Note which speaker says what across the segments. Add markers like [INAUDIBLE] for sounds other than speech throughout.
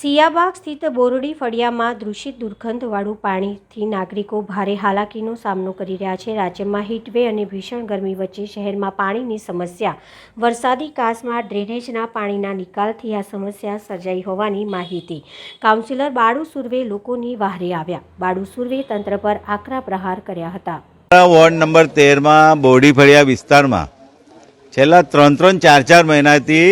Speaker 1: સિયાબાગ સ્થિત બોરડી ફળિયામાં દૂષિત દુર્ગંધવાળું પાણીથી નાગરિકો ભારે હાલાકીનો સામનો કરી રહ્યા છે. રાજ્યમાં હીટવે અને ભીષણ ગરમી વચ્ચે શહેરમાં પાણીની સમસ્યા. વરસાદી કાસમાં ડ્રેનેજના પાણીના નિકાલથી આ સમસ્યા સર્જાઈ હોવાની માહિતી. કાઉન્સિલર બાળુ સુર્વે લોકોની વાહરે આવ્યા. બાળુ સુર્વે તંત્ર પર આકરા પ્રહાર કર્યા હતા.
Speaker 2: વોર્ડ નંબર તેરમાં બોરડી ફળિયા વિસ્તારમાં છેલ્લા ત્રણ ત્રણ ચાર ચાર મહિનાથી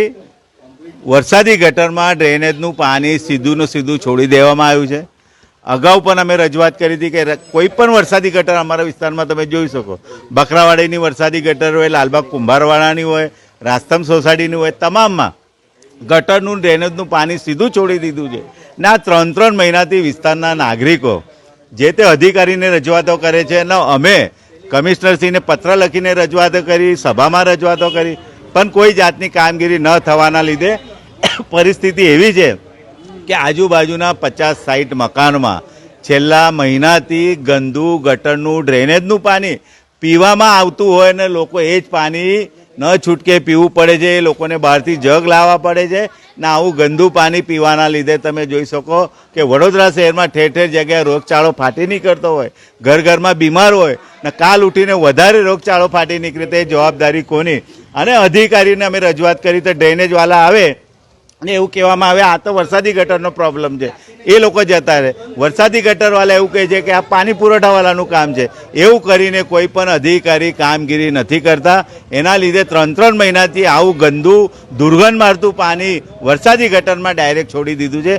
Speaker 2: વરસાદી ગટરમાં ડ્રેનેજનું પાણી સીધું સીધું છોડી દેવામાં આવ્યું છે. અગાઉ પણ અમે રજૂઆત કરી હતી કે કોઈ પણ વરસાદી ગટર અમારા વિસ્તારમાં તમે જોઈ શકો. બકરાવાડીની વરસાદી ગટર હોય, લાલબાગ કુંભારવાડાની હોય, રાસ્તમ સોસાયટીની હોય, તમામમાં ગટરનું ડ્રેનેજનું પાણી સીધું છોડી દીધું છે. ને આ ત્રણ ત્રણ મહિનાથી વિસ્તારના નાગરિકો જે તે અધિકારીને રજૂઆતો કરે છે અને અમે કમિશનરશ્રીને પત્ર લખીને રજૂઆતો કરી, સભામાં રજૂઆતો કરી, પણ કોઈ જાતની કામગીરી ન થવાના લીધે [COUGHS] પરિસ્થિતિ એવી છે કે આજુબાજુના પચાસ સાઠ મકાનમાં છેલ્લા મહિનાથી ગંદુ, ગટરનું ડ્રેનેજનું પાણી પીવામાં આવતું હોય ને લોકો એ જ પાણી ન છૂટકે પીવું પડે છે, એ લોકોને બહારથી જગ લાવવા પડે છે ને આવું ગંદુ પાણી પીવાના લીધે તમે જોઈ શકો કે વડોદરા શહેરમાં ઠેર ઠેર જગ્યાએ રોગચાળો ફાટી નીકળતો હોય, ઘર ઘરમાં બીમાર હોય ને કાલ ઉઠીને વધારે રોગચાળો ફાટી નીકળે તે જવાબદારી કોની? અને અધિકારીને અમે રજૂઆત કરી તો ડ્રેનેજવાલા આવે અને એવું કહેવામાં આવે, આ તો વરસાદી ગટરનો પ્રોબ્લેમ છે. એ લોકો જતા રહે. વરસાદી ગટરવાળા એવું કહે છે કે આ પાણી પુરવઠાવાળાનું કામ છે. એવું કરીને કોઈ પણ અધિકારી કામગીરી નથી કરતા. એના લીધે ત્રણ ત્રણ મહિનાથી આવું ગંદુ દુર્ગંધ મારતું પાણી વરસાદી ગટરમાં ડાયરેક્ટ છોડી દીધું છે.